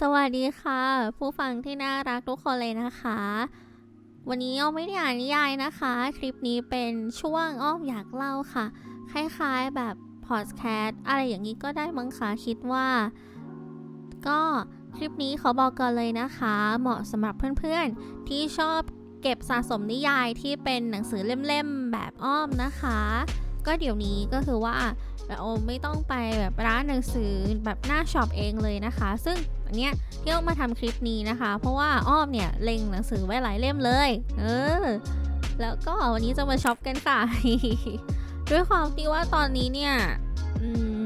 สวัสดีค่ะ ผู้ฟังที่น่ารักทุกคนเลยนะคะ วันนี้อ้อมไม่ได้อ่านนิยายนะคะ คลิปนี้เป็นช่วงอ้อมอยากเล่าค่ะ คล้ายๆแบบพอดแคสต์อะไรอย่างนี้ก็ได้มั้งคะคิดว่า ก็คลิปนี้เขาบอกกันเลยนะคะ เหมาะสำหรับเพื่อนๆ ที่ชอบเก็บสะสมนิยายที่เป็นหนังสือเล่มๆ แบบอ้อมนะคะ ก็เดี๋ยวนี้ก็คือว่าเราไม่ต้องไปแบบร้านหนังสือแบบหน้าช็อปเองเลยนะคะ ซึ่งอันเนี้ยที่อ้อมมาทำคลิปนี้นะคะ เพราะว่าอ้อมเนี่ยเล็งหนังสือไว้หลายเล่มเลย เออ แล้วก็วันนี้จะมาช็อปกันค่ะ ด้วยความที่ว่าตอนนี้เนี่ยอืม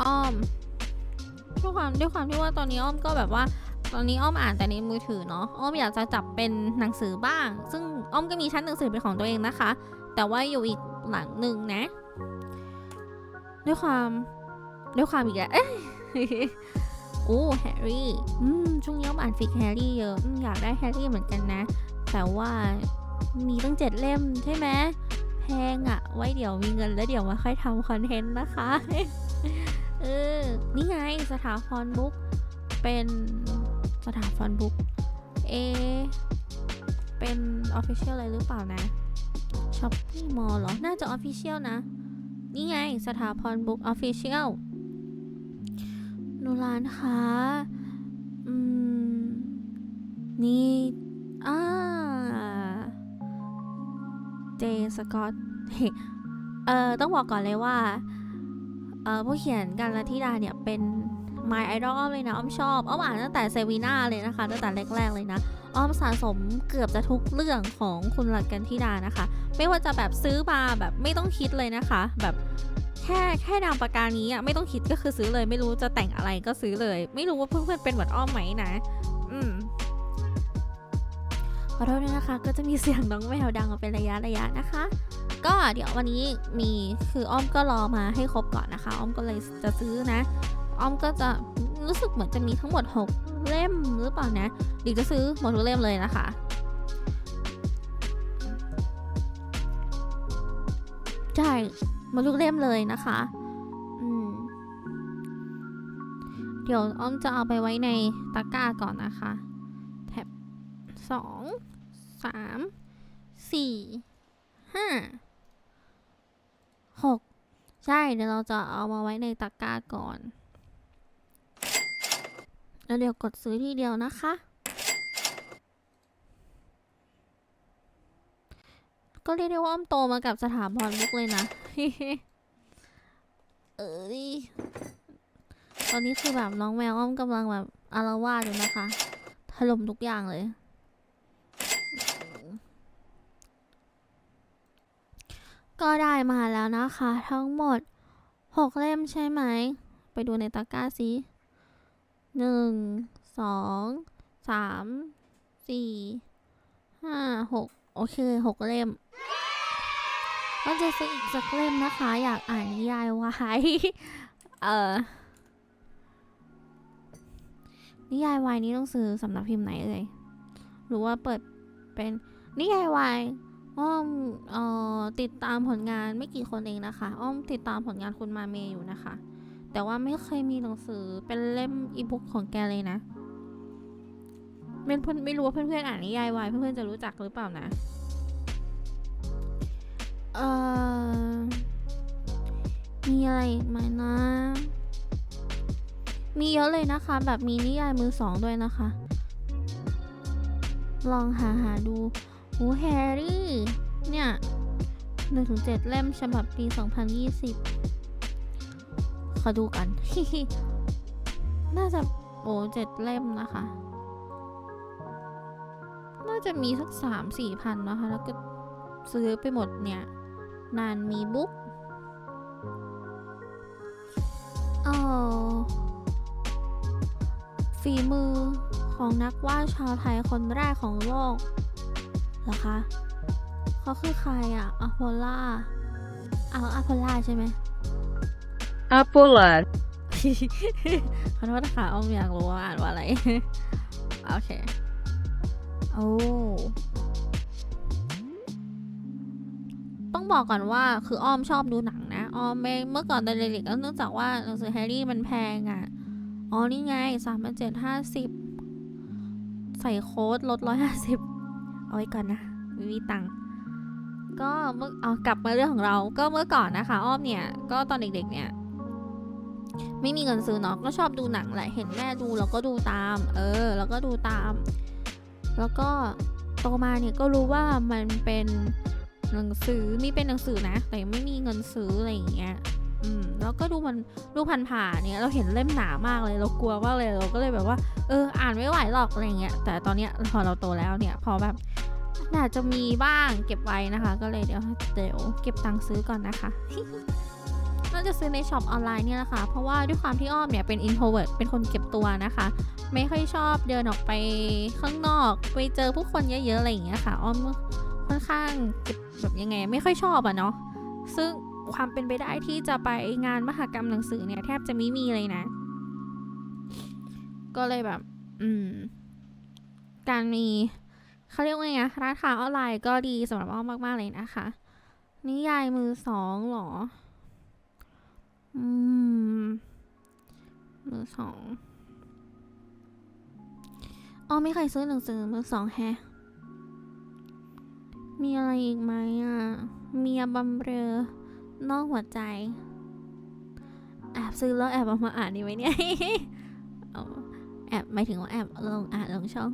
อ้อมด้วยความด้วยความที่ว่าตอนนี้อ้อมก็แบบว่าตอนนี้อ้อมอ่านแต่ในมือถือเนาะอ้อมอยากจะจับเป็นหนังสือบ้าง ซึ่งอ้อมก็มีชั้นหนังสือเป็นของตัวเองนะคะ แต่ว่าอยู่อีก หลังหนึ่งนะ ด้วยความด้วยความอีกแล้วเอ้ยโอ้แฮร์รี่อืมช่วงนี้อ่านฟิกแฮร์รี่เยอะอยากได้แฮร์รี่เหมือนกันนะ แต่ว่ามีตั้งเจ็ดเล่มใช่ไหมแพงอะไว้เดี๋ยวมีเงินแล้วเดี๋ยวมาค่อยทำคอนเทนต์นะคะเออนี่ไงสถาพรบุ๊กเป็นสถาพรบุ๊กเอเป็นออฟฟิเชียลอะไรหรือเปล่านะ ช้อปปี้มอลหรอ น่าจะออฟฟิเชียลนะ นี่ไง สถาพรบุ๊กออฟฟิเชียลนูร้านคะอืม นี่อ่าเจสกอตเฮ้เออต้องบอกก่อนเลยว่า เออผู้เขียนกันละทิดาเนี่ยเป็น My Idol อ้อมเลยนะ อ้อมชอบ อ้อมอ่านตั้งแต่เซวีนาเลยนะคะ ตั้งแต่แรกๆเลยนะ อ้อมสะสมเกือบจะทุกเรื่องของคุณรักกันทิดานะคะ ไม่ว่าจะแบบซื้อมาแบบไม่ต้องคิดเลยนะคะ แบบแค่แค่นามปากกานี้อะไม่ต้องคิดก็คือซื้อเลย ไม่รู้จะแต่งอะไรก็ซื้อเลย ไม่รู้ว่าเพื่อนๆเป็นเหมือนอ้อมไหมนะ อืมขอโทษด้วยนะคะ ก็จะมีเสียงน้องแมวดังเป็นระยะระยะนะคะ ก็เดี๋ยววันนี้มีคืออ้อมก็รอมาให้ครบก่อนนะคะ อ้อมก็เลยจะซื้อนะ อ้อมก็จะ รู้สึกเหมือนจะมีทั้งหมด 6 เล่มหรือเปล่านะเดี๋ยวจะซื้อหมดทุกเล่มเลยนะคะ ใช่หมาทุกเล่มเลยนะคะเดี๋ยวอ้อมจะเอาไปไว้ในตะกร้าก่อนนะคะ แท็บสองสามสี่ห้าหกใช่ เดี๋ยวเราจะเอามาไว้ในตะกร้าก่อน แล้วเดี๋ยวกดซื้อทีเดียวนะคะ ก็เรียกได้ว่าอ้อมโตมากับสถาบันมุกเลยนะ เอ้ย ตอนนี้คือแบบน้องแมวอ้อมกำลังแบบอารวาสอยู่นะคะ ถล่มทุกอย่างเลย ก็ได้มาแล้วนะคะ ทั้งหมดหกเล่มใช่ไหม ไปดูในตะกร้าสิ หนึ่งสองสามสี่ห้าหกโอเคหกเล่มก็จะซื้ออีกสักเล่มนะคะ อยากอ่านนิยายไว้เออนิยายวายนี้ต้องซื้อสำนักพิมพ์ไหนเอ่ยหรือว่าเปิดเป็นนิยายวายอ้อมออติดตามผลงานไม่กี่คนเองนะคะ อ้อมติดตามผลงานคุณมาเมย์อยู่นะคะ แต่ว่าไม่เคยมีหนังสือเป็นเล่มอีบุ๊กของแกเลยนะไม่เพื่อนไม่รู้ว่าเพื่อนๆอ่านนิยายวายเพื่อนๆจะรู้จักหรือเปล่านะเอ่อมีอะไรอีกไหมนะ มีเยอะเลยนะคะ แบบมีนิยายมือสองด้วยนะคะ ลองหาหาดูโอ้แฮร์รี่ เนี่ยหนึ่งถึงเจ็ดเล่มฉบับปี 2020 ขอดูกัน น่าจะโอ้เจ็ดเล่มนะคะ น่าจะมีสักสามสี่พันนะคะ แล้วก็ซื้อไปหมดเนี่ย นานมีบุ๊กเออฝีมือของนักวาดชาวไทยคนแรกของโลกเหรอคะ เขาคือใครอะอโพล่า เอาอโพล่าใช่ไหม Apollo ขอโทษนะคะอ้อมอยากรู้ว่าอ่านว่าอะไร โอเค โอ้ต้องบอกก่อนว่าคืออ้อมชอบดูหนังนะ อ้อมเมื่อก่อนตอนเด็กๆก็เนื่องจากว่าหนังสือแฮร์รี่มันแพงอะ่ะ อ๋อนี่ไงสามพันเจ็ดห้าสิบใส่โค้ดลดร้อยห้าสิบเอาไว้ก่อนนะไม่มีตังค์ก็เมื่อเอากลับมาเรื่องของเราก็เมื่อก่อนนะคะ อ้อมเนี่ย ก็ตอนเด็กๆเนี่ย ไม่มีเงินซื้อเนาะก็ชอบดูหนังแหละเห็นแม่ดูเราก็ดูตาม เออ แล้วก็ดูตาม แล้วก็โตมาเนี่ยก็รู้ว่ามันเป็นหนังสือมีเป็นหนังสือนะ แต่ไม่มีเงินซื้ออะไรอย่างเงี้ยอืมแล้วก็ดูมันดูผ่านเนี่ยเราเห็นเล่มหนามากเลยเรากลัวมากเลยเราก็เลยแบบว่าเอออ่านไม่ไหวหรอกอะไรเงี้ยแต่ตอนเนี้ยพอเราโตแล้วเนี่ยพอแบบน่าจะมีบ้างเก็บไว้นะคะ ก็เลยเดี๋ยวเดี๋ยวเก็บตังค์ซื้อก่อนนะคะ น่าจะซื้อในช็อปออนไลน์เนี่ยแหละค่ะ เพราะว่าด้วยความที่อ้อมเนี่ยเป็น introvert เป็นคนเก็บตัวนะคะ ไม่ค่อยชอบเดินออกไปข้างนอก ไปเจอผู้คนเยอะๆอะไรอย่างเงี้ยค่ะ อ้อมค่อนข้างเก็บแบบยังไง ไม่ค่อยชอบอะเนาะ ซึ่งความเป็นไปได้ที่จะไปงานมหกรรมหนังสือเนี่ยแทบจะไม่มีเลยนะ ก็เลยแบบ อืม การมีเขาเรียกว่าไงร้านค้าออนไลน์ก็ดีสำหรับอ้อมมากๆเลยนะคะ นิยายมือสองหรอ อืมมือสองอ้อไม่เคยซื้อหนังสือมือสองแฮะ มีอะไรอีกไหมอะ เมียบำเรอนอกหัวใจ แอบซื้อแล้วแอบเอามาอ่านดีไหมเนี่ยแอบหมายถึงว่าแอบลงอ่านลงช่อง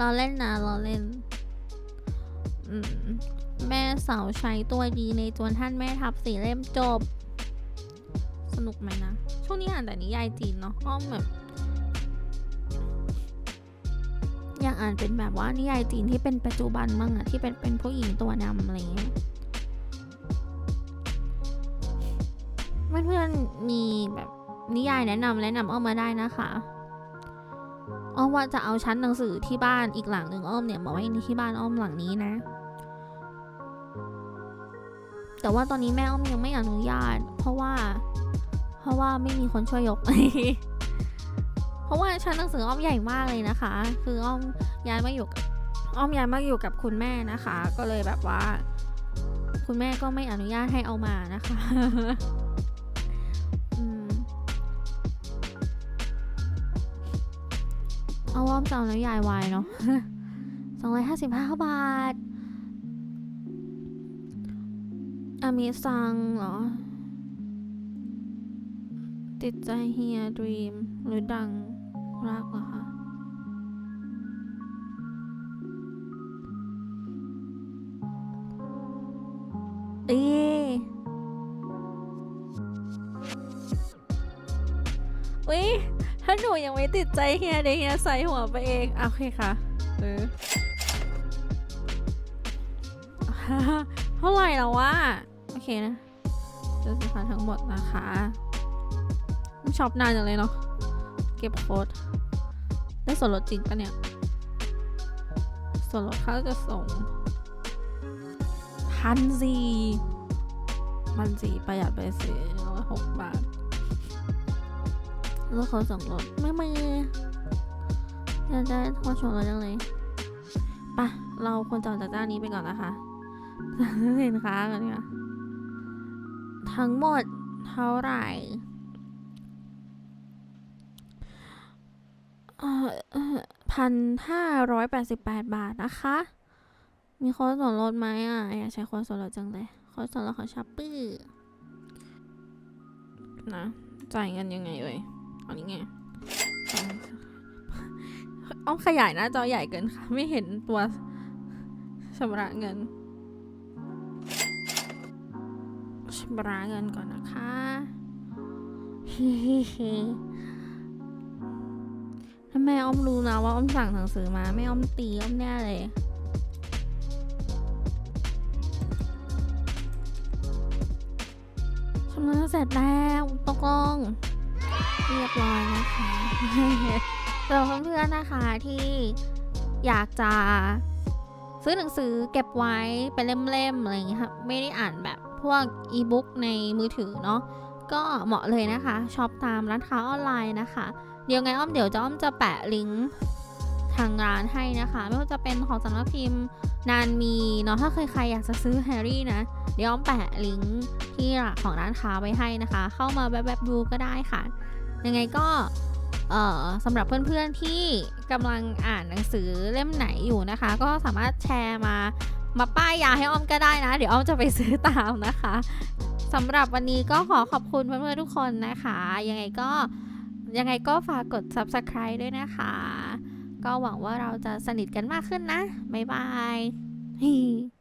รอเล่นนะรอเล่น อืม แม่เสาวใช้ตัวดีในจวนท่านแม่ทับสี่เล่มจบ สนุกไหมนะ ช่วงนี้อ่านแต่นิยายจีนเนาะอ้อมแบบอยากอ่านเป็นแบบว่านิยายจีนที่เป็นปัจจุบันมั่งอะที่เป็นเป็นผู้หญิงตัวนำอะไรเงี้ยเพื่อนๆมีแบบนิยายแนะนำแนะนำอ้อมมาได้นะคะอ้อมว่าจะเอาชั้นหนังสือที่บ้านอีกหลังหนึ่งอ้อมเนี่ยมาไว้ในที่บ้านอ้อมหลังนี้นะ แต่ว่าตอนนี้แม่อ้อมยังไม่อนุญาต เพราะว่า เพราะว่าไม่มีคนช่วยยก เพราะว่าชั้นหนังสืออ้อมใหญ่มากเลยนะคะ คืออ้อมย้ายมาอยู่กับอ้อมย้ายมาอยู่กับคุณแม่นะคะ ก็เลยแบบว่า คุณแม่ก็ไม่อนุญาตให้เอามานะคะเอาอ้อมจะเอาน้ำยายวายเนาะสองร้อยห้าสิบห้าบาท อามิซังเหรอ ติดใจเฮียดรีม หรือดังรักเหรอคะเอ๊ะอุ๊ยถ้าหนูยังไม่ติดใจเฮียเดี๋ยวเฮียใส่หัวไปเองโอเคค่ะเออเท่าไหร่แล้ววะ นะเจอสินค้าทั้งหมดนะคะช็อปนานจังเลยเนาะ เก็บโค้ด ได้ส่วนลดจริงปะเนี่ย ส่วนลดเขาจะส่งพันสี่พันสี่ประหยัดไปสี่ร้อยหกบาทแล้วเขาส่งลดไม่ไม่อยากได้โค้ดส่วนลดจังเลยปะเราควรจะออกจากเจ้านี้ไปก่อนนะคะสินค้ากันเนี่ย ทั้งหมดเท่าไหร่พันห้าร้อยแปดสิบแปดบาทนะคะ มีโค้ดส่วนลดไหมอะ อยากใช้โค้ดส่วนลดจังเลยโค้ดส่วนลดของช้อปปี้นะ จ่ายเงินยังไงเอ่ยเอานี้ไงจ่ายอ้อมขยายหน้าจอใหญ่เกินค่ะ ไม่เห็นตัวชำระเงิน ชำระเงินก่อนนะคะถ้าแม่อ้อมรู้นะว่าอ้อมสั่งหนังสือมาแม่อ้อมตีอ้อมแน่เลยชำระเสร็จแล้วตกลงเรียบร้อยนะคะสำหรับเพื่อนๆนะคะที่อยากจะซื้อหนังสือเก็บไว้เป็นเล่มๆอะไรอย่างเงี้ยค่ะไม่ได้อ่านแบบ พวกอีบุ๊กในมือถือเนาะก็เหมาะเลยนะคะช็อปตามร้านค้าออนไลน์นะคะ เดี๋ยวไงอ้อมเดี๋ยวจะอ้อมจะแปะลิงก์ทางร้านให้นะคะ ไม่ว่าจะเป็นของสำนักพิมพ์นานมีเนาะถ้าเคยใครอยากจะซื้อแฮร์รี่นะ เดี๋ยวอ้อมแปะลิงก์ที่ของร้านค้าไว้ให้นะคะ เข้ามาแบบๆดูก็ได้ค่ะ ยังไงก็เอ่อสำหรับเพื่อนๆที่กำลังอ่านหนังสือเล่มไหนอยู่นะคะ ก็สามารถแชร์มา มาป้ายยาให้อ้อมก็ได้นะ เดี๋ยวอ้อมจะไปซื้อตามนะคะสำหรับวันนี้ก็ขอขอบคุณเพื่อนๆทุกคนนะคะ ยังไงก็ยังไงก็ฝากกด subscribe ด้วยนะคะ ก็หวังว่าเราจะสนิทกันมากขึ้นนะ บ๊ายบาย